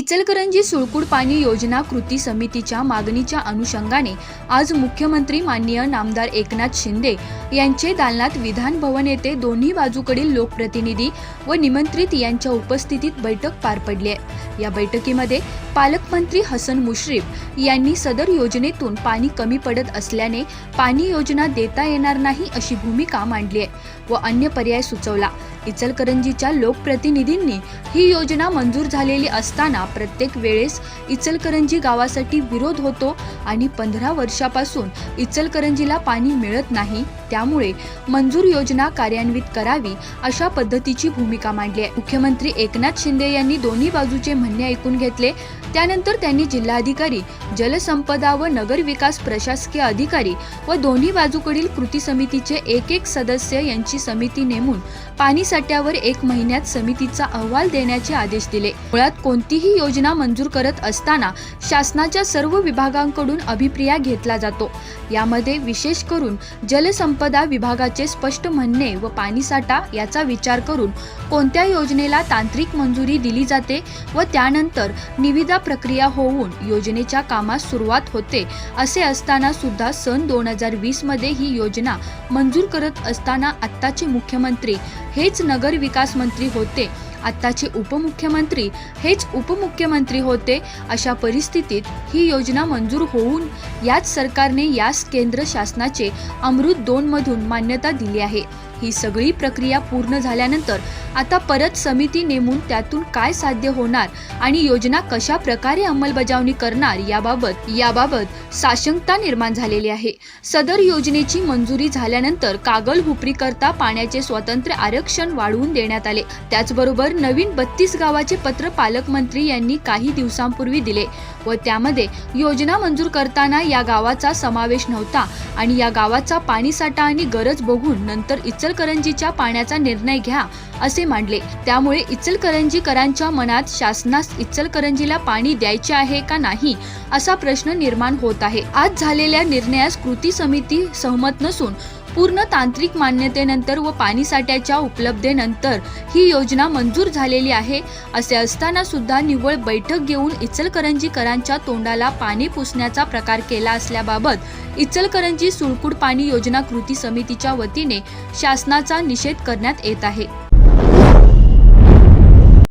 इचलकरंजी सुळकूड पाणी योजना कृती समितीच्या मागणीच्या अनुषंगाने आज मुख्यमंत्री माननीय नामदार एकनाथ शिंदे यांचे दालनात विधान भवन येथे दोन्ही बाजूकडील लोकप्रतिनिधी व निमंत्रित यांच्या उपस्थितीत बैठक पार पडली आहे. या बैठकीमध्ये पालकमंत्री हसन मुश्रीफ यांनी सदर योजनेतून पाणी कमी पडत असल्याने पाणी योजना देता येणार नाही अशी भूमिका मांडली आहे व अन्य पर्याय सुचवला. इचलकरंजीच्या लोकप्रतिनिधींनी ही योजना मंजूर झालेली असताना प्रत्येक वेळेस इचलकरंजी गावासाठी विरोध होतो आणि पंधरा वर्षापासून इचलकरंजीला पाणी मिळत नाही त्यामुळे मंजूर योजना कार्यान्वित करावी अशा पद्धतीची भूमिका मांडली आहे. मुख्यमंत्री एकनाथ शिंदे यांनी दोन्ही बाजूचे म्हणणे ऐकून घेतले. त्यानंतर त्यांनी जिल्हाधिकारी जलसंपदा व नगर विकास प्रशासकीय अधिकारी व दोन्ही बाजूकडील कृती समितीचे एक एक सदस्य यांची समिती नेमून पाणी साठ्यावर एक महिन्यात समितीचा अहवाल देण्याचे आदेश दिले. मुळात कोणतीही योजना मंजूर करत असताना शासनाच्या सर्व विभागांकडून अभिप्राय घेतला जातो. यामध्ये विशेष करून जलसंपदा विभागाचे स्पष्ट म्हणणे व पाणीसाठा याचा विचार करून कोणत्या योजनेला तांत्रिक मंजुरी दिली जाते व त्यानंतर निविदा प्रक्रिया होऊन योजनेच्या कामास सुरुवात होते असे असताना सुद्धा सन दोन हजार वीसमध्ये ही योजना मंजूर करत असताना आत्ताचे मुख्यमंत्री हेच नगर विकास मंत्री होते. आत्ताचे उपमुख्यमंत्री हेच उपमुख्यमंत्री होते अशा परिस्थितीत ही योजना मंजूर होऊन याच सरकारने यास केंद्र शासनाचे अमृत दोन मधून मान्यता दिली आहे. ही सगळी प्रक्रिया पूर्ण झाल्यानंतर आता परत समिती नेमून त्यातून काय साध्य होणार आणि योजना कशा प्रकारे अंमलबजावणी करणार याबाबत याबाबत साशंकता निर्माण झालेली आहे. सदर योजनेची मंजुरी झाल्यानंतर कागल हुपरी करता पाण्याचे स्वतंत्र आरक्षण वाढवून देण्यात आले. त्याचबरोबर नवीन बत्तीस गावाचे पत्र पालकमंत्री यांनी काही दिवसांपूर्वी दिले व त्यामध्ये योजना मंजूर करताना या गावाचा समावेश नव्हता आणि या गावाचा पाणीसाठा आणि गरज बघून नंतर इचलकरंजीच्या पाण्याचा निर्णय घ्या असे मांडले. त्यामुळे इचलकरंजीकरांच्या मनात शासनास इचलकरंजीला पाणी द्यायचे आहे का नाही असा प्रश्न निर्माण होत आहे. आज झालेल्या निर्णयास कृती समिती सहमत नसून पूर्ण तांत्रिक मान्यतेनंतर व पाणीसाठ्याच्या उपलब्धेनंतर ही योजना मंजूर झालेली आहे. असे असताना सुद्धा निव्वळ बैठक घेऊन इचलकरंजीकरांच्या तोंडाला पाणी पुसण्याचा प्रकार केला असल्याबाबत इचलकरंजी सुळकूड पाणी योजना कृती समितीच्या वतीने शासनाचा निषेध करण्यात येत आहे.